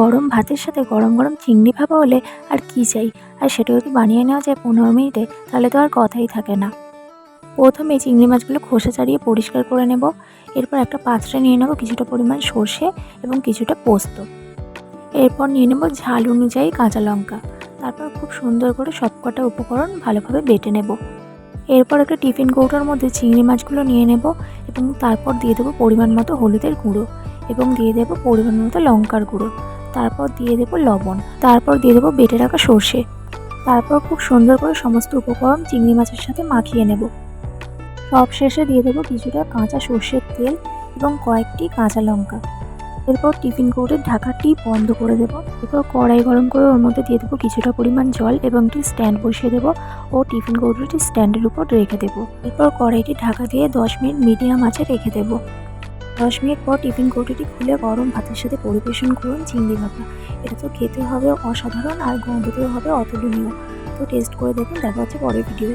গরম ভাতের সাথে গরম গরম চিংড়ি ভাপা হলে আর কি চাই? আর সেটা যদি বানিয়ে নেওয়া যায় পনেরো মিনিটে, তাহলে তো আর কথাই থাকে না। প্রথমে চিংড়ি মাছগুলো খোসা ছাড়িয়ে পরিষ্কার করে নেব। এরপর একটা পাত্রে নিয়ে নেব কিছুটা পরিমাণ সর্ষে এবং কিছুটা পোস্ত। এরপর নিয়ে নেব ঝাল অনুযায়ী কাঁচা লঙ্কা। তারপর খুব সুন্দর করে সবকটা উপকরণ ভালোভাবে বেটে নেব। এরপর একটা টিফিন কৌটোর মধ্যে চিংড়ি মাছগুলো নিয়ে নেব এবং তারপর দিয়ে দেবো পরিমাণ মতো হলুদের গুঁড়ো এবং দিয়ে দেবো পরিমাণ মতো লঙ্কার গুঁড়ো। তারপর দিয়ে দেবো লবণ, তারপর দিয়ে দেবো বেটে রাখা সর্ষে, তারপর খুব সুন্দর করে সমস্ত উপকরণ চিংড়ি মাছের সাথে মাখিয়ে নেব। সব শেষে দিয়ে দেবো কিছুটা কাঁচা সর্ষের তেল এবং কয়েকটি কাঁচা লঙ্কা। এরপর টিফিন কৌটোর ঢাকাটি বন্ধ করে দেবো। এরপর কড়াই গরম করে ওর মধ্যে দিয়ে দেবো কিছুটা পরিমাণ জল এবং একটি স্ট্যান্ড বসিয়ে দেবো ও টিফিন কৌটোটি স্ট্যান্ডের উপর রেখে দেবো। এরপর কড়াইটি ঢাকা দিয়ে দশ মিনিট মিডিয়াম আঁচে রেখে দেবো। দশ মিনিট পর টিফিন কৌটিটি খুলে গরম ভাতের সাথে পরিবেশন করুন চিংড়ি ভাপা। এটা তো খেতে হবে অসাধারণ আর গন্ধতেও হবে অতুলনীয়। তো টেস্ট করে দেখুন, দেখা হচ্ছে পরের ভিডিও